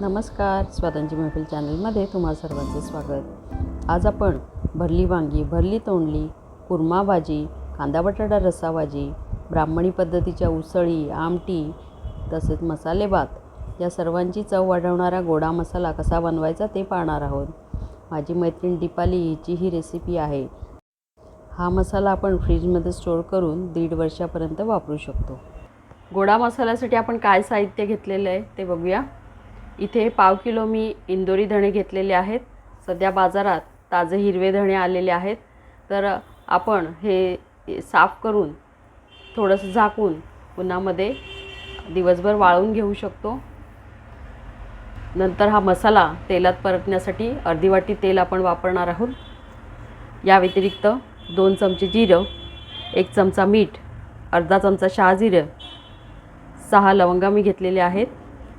नमस्कार स्वातंत्र्य महफिल चॅनलमध्ये तुम्हा सर्वांचे स्वागत. आज आपण भरली वांगी भरली तोंडली कुर्मा भाजी कांदा बटाटा रस्सा भाजी ब्राह्मणी पद्धतीच्या उसळी आमटी तसेच मसाले भात या सर्वांची चव वाढवणारा गोडा मसाला कसा बनवायचा ते पाहणार आहोत. माझी मैत्रीण दीपाली हिची ही रेसिपी आहे. हा मसाला आपण फ्रीजमध्ये स्टोअर करून दीड वर्षापर्यंत वापरू शकतो. गोडा मसाल्यासाठी आपण काय साहित्य घेतलेलं आहे ते बघूया. इथे पाव किलो मी इंदोरी धणे घेतलेले आहेत. सध्या बाजारात ताजे हिरवे धणे आलेले आहेत. तर आपण हे साफ करून थोडंसं झाकून उन्हामध्ये दिवसभर वाळवून घेऊ शकतो. नंतर हा मसाला तेलात परतण्यासाठी अर्धी वाटी तेल आपण वापरणार आहोत. या व्यतिरिक्त दोन चमचे जिरं एक चमचा मीठ अर्धा चमचा शहाजिरं सहा लवंगा मी घेतलेले आहेत.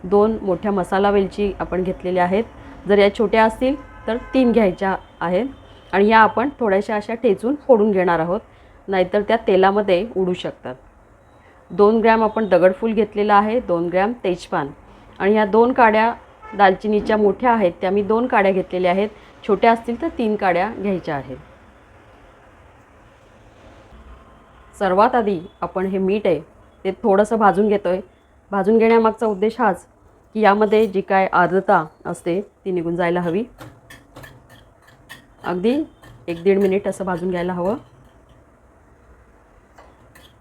दोन मोठ्या मसाला वेलची आपण घेतलेल्या आहेत. जर या छोट्या असतील तर तीन घ्यायच्या आहेत. आणि या आपण थोड्याशा अशा ठेचून फोडून घेणार आहोत. नाहीतर त्या तेलामध्ये उडू शकतात. दोन ग्रॅम आपण दगडफूल घेतलेलं आहे दोन ग्रॅम तेजपान. आणि ह्या दोन काड्या दालचिनीच्या मोठ्या आहेत त्या मी दोन काड्या घेतलेल्या आहेत. छोट्या असतील तर तीन काड्या घ्यायच्या आहेत. सर्वात आधी आपण हे मीठ आहे ते थोडंसं भाजून घेतो आहे भाजून घेण्यामागचा उद्देश हाच की यामध्ये जी काय आर्द्रता असते ती निघून जायला हवी. अगदी एक दीड मिनिट असं भाजून घ्यायला हवं.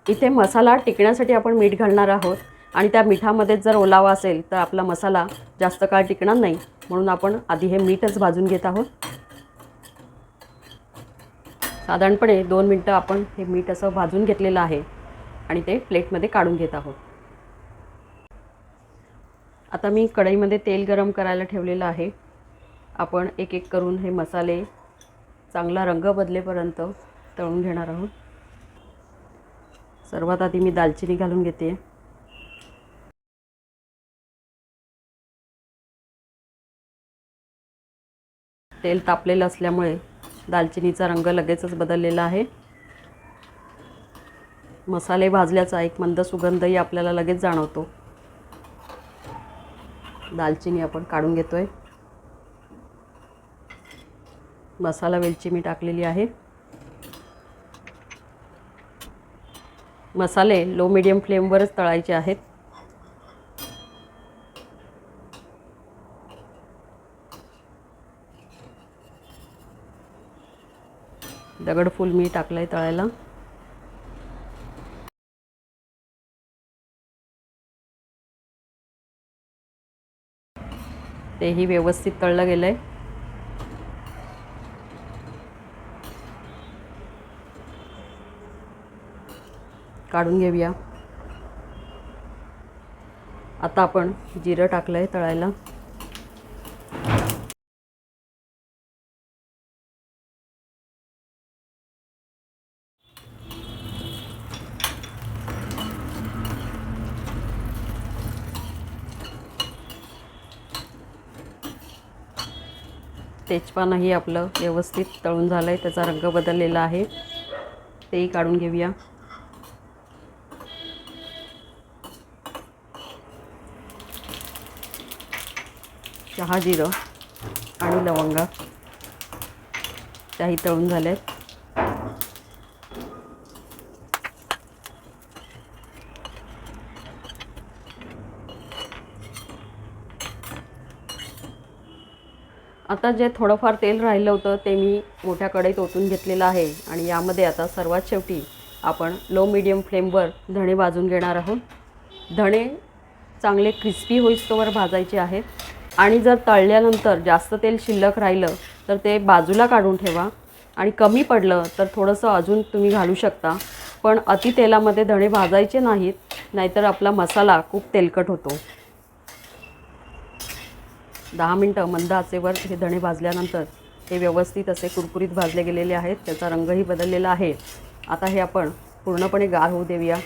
इथे मसाला टिकण्यासाठी आपण मीठ घालणार आहोत. आणि त्या मिठामध्ये जर ओलावा असेल तर आपला मसाला जास्त काळ टिकणार नाही. म्हणून आपण आधी हे मीठच भाजून घेत आहोत. साधारणपणे दोन मिनटं आपण हे मीठ असं भाजून घेतलेलं आहे. आणि ते प्लेटमध्ये काढून घेत आहोत. आता मी कढईमध्ये तेल गरम करायला ठेवलेलं आहे. आपण एक एक करून हे मसाले चांगला रंग बदलेपर्यंत तळून घेणार आहोत. सर्वात आधी मी दालचिनी घालून घेते. तेल तापलेलं असल्यामुळे दालचिनीचा रंग लगेचच बदललेला आहे. मसाले भाजल्याचा एक मंद सुगंधही आपल्याला लगेच जाणवतो. दालचिनी आपण काढून घेतो आहे मसाला वेलची मी टाकलेली आहे. मसाले लो मिडियम फ्लेमवरच तळायचे आहेत. दगडफूल मी टाकलं आहे तळायला. तेही व्यवस्थित तळलं गेलं आहे काढून घेऊया. आता आपण जिरं टाकलं आहे तळायला. तेजपानही आपलं व्यवस्थित तळून झालं आहे त्याचा रंग बदललेला आहे. तेही काढून घेऊया. चहा जिरं आणि लवंगा त्याही तळून झाल्या आहेत आता जे थोडंफार तेल राहिलं होतं ते मी मोठ्या कढईत ओतून घेतलेलं आहे. आणि यामध्ये आता सर्वात शेवटी आपण लो मिडियम फ्लेमवर धणे भाजून घेणार आहोत. धणे चांगले क्रिस्पी होईस्तोवर भाजायचे आहेत. आणि जर तळल्यानंतर जास्त तेल शिल्लक राहिलं तर ते बाजूला काढून ठेवा. आणि कमी पडलं तर थोडंसं अजून तुम्ही घालू शकता. पण अति तेलामध्ये धणे भाजायचे नाहीत नाहीतर आपला मसाला खूप तेलकट होतो. दहा मिनटं मंद आचेवर हे धणे भाजल्यानंतर हे व्यवस्थित असे कुरकुरीत भाजले गेलेले आहेत. त्याचा रंगही बदललेला आहे. आता हे आपण पूर्णपणे गार होऊ देऊया.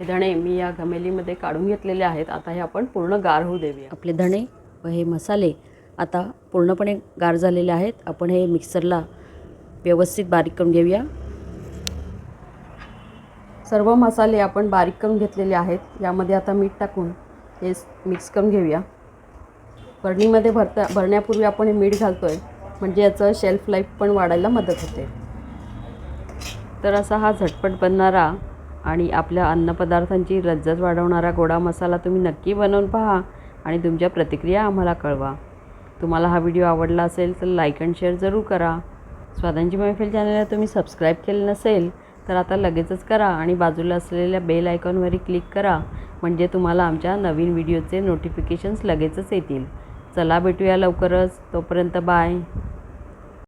हे धणे मी या घमेलीमध्ये काढून घेतलेले आहेत. आता हे आपण पूर्ण गार होऊ देऊया. आपले धणे व हे मसाले आता पूर्णपणे गार झालेले आहेत. आपण हे मिक्सरला व्यवस्थित बारीक करून घेऊया. सर्व मसाले आपण बारीक करून घेतलेले आहेत. यामध्ये आता मीठ टाकून हे मिक्स करून घेऊया. बरणीमध्ये भरता भरण्यापूर्वी आपण हे मीठ घालतो आहे म्हणजे याचं शेल्फ लाईफ पण वाढायला मदत होते. तर असा हा झटपट बनणारा आणि आपल्या अन्नपदार्थांची लज्जत वाढवणारा गोडा मसाला तुम्ही नक्की बनवून पहा आणि तुमच्या प्रतिक्रिया आम्हाला कळवा. तुम्हाला हा व्हिडिओ आवडला असेल तर लाईक अँड शेअर जरूर करा. स्वादांची मैफिल चॅनलला तुम्ही सबस्क्राईब केलं नसेल तर आता लगेचच करा आणि बाजूला असलेल्या बेल आयकॉनवरही क्लिक करा. म्हणजे तुम्हाला आमच्या नवीन व्हिडिओचे नोटिफिकेशन्स लगेचच येतील. चला भेटूया लवकरच. तोपर्यंत बाय.